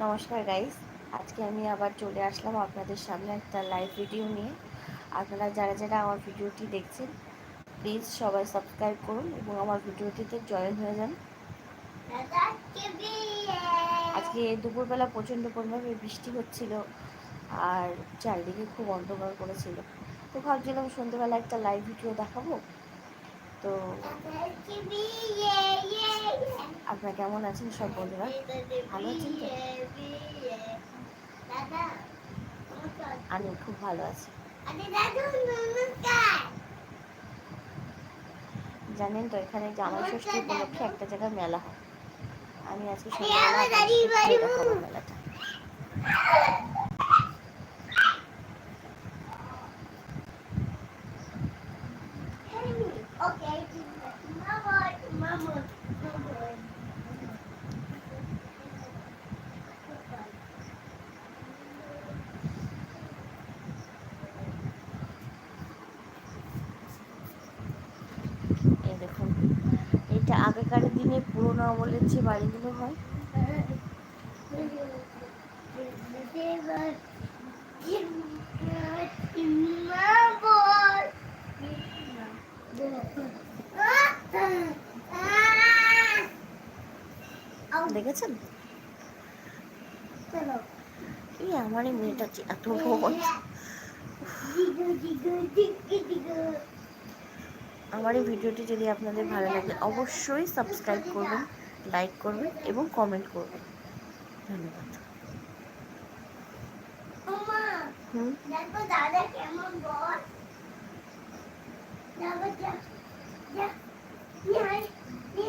নমস্কার গাইস আজকে আমি আবার চলে আসলাম আপনাদের সামনে একটা লাইভ ভিডিও নিয়ে। আপনারা যারা যারা আমার ভিডিওটি দেখছেন প্লিজ সবাই সাবস্ক্রাইব করুন এবং আমার ভিডিওটিতে জয়েন হয়ে যান। আজকে দুপুরবেলা প্রচণ্ড পরিমাণে বৃষ্টি হচ্ছিল আর চারিদিকে খুব অন্ধকার করেছিল। তো ভাবছিলাম সন্ধ্যেবেলা একটা লাইভ ভিডিও দেখাবো। তো আপনারা কেমন আছেন? সব বন্ধুরা ভালো আছেন তো? আমি খুব ভালো আছি। জানেন তো এখানে জামাই ষষ্ঠী উপলক্ষে একটা জায়গায় মেলা হয়। আমি আজকে মেলাটা। Okay, দেখুন। এটা আগেকার দিনে পুরোনো আমলের যে বাড়িগুলো হয়। দেখেছেন? এই আমার এই মেয়েটা এত ভয় আমার এই ভিডিওটি যদি আপনাদের ভালো লাগে অবশ্যই সাবস্ক্রাইব করবেন লাইক করবেন এবং কমেন্ট করবেন। ধন্যবাদ। হুম?